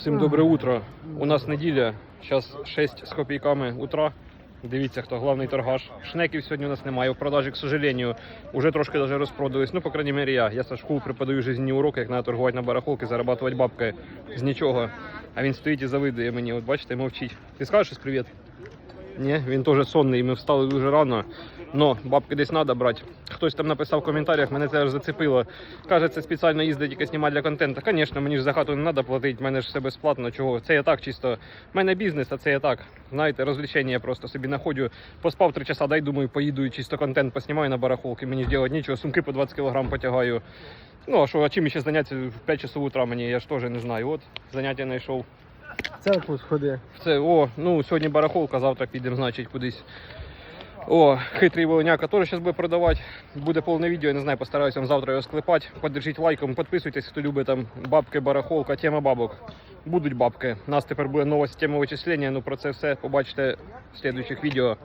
Всім добре утро. У нас неділя, зараз 6 з копійками утра. Дивіться, хто головний торгаш. Шнеків сьогодні у нас немає. В продажі, к сожалению, уже трошки даже розпродались. Ну, по крайней мере, я. Я со школ преподаю жизненні уроки, як треба торгувати на барахолки, зарабатувати бабки з нічого. А він стоїть і завидує мені. От бачите, мовчить. Ти скажеш щось привіт? Ні, він теж сонний, ми встали дуже рано. Но бабки десь треба брати. Хтось там написав в коментарях, мене це аж зацепило. Каже, це спеціально їздить тільки знімати для контенту. Звісно, мені ж за хату не треба платити, мене ж все безплатно. Чого? Це я так чисто. В мене бізнес, а це я так. Знаєте, розвлечення я просто собі знаходжу. Поспав три часа, дай думаю, поїду і чисто контент поснімаю на барахолки. Мені ж робити нічого, сумки по 20 кг потягаю. Ну а що, а чим ще заняття в 5 часов утра мені, я ж теж не знаю. От заняття знайшов. В церкву сходи. Це, о, ну сьогодні барахолка, завтра підемо, значить, кудись. О, хитрий волоняка теж зараз буде продавати. Буде повне відео, я не знаю, постараюся вам завтра його склепати. Подержіть лайком, підписуйтесь, хто любить там бабки, барахолка, тема бабок. Будуть бабки. У нас тепер буде нова система вичислення, ну про це все побачите в слідуючих відео.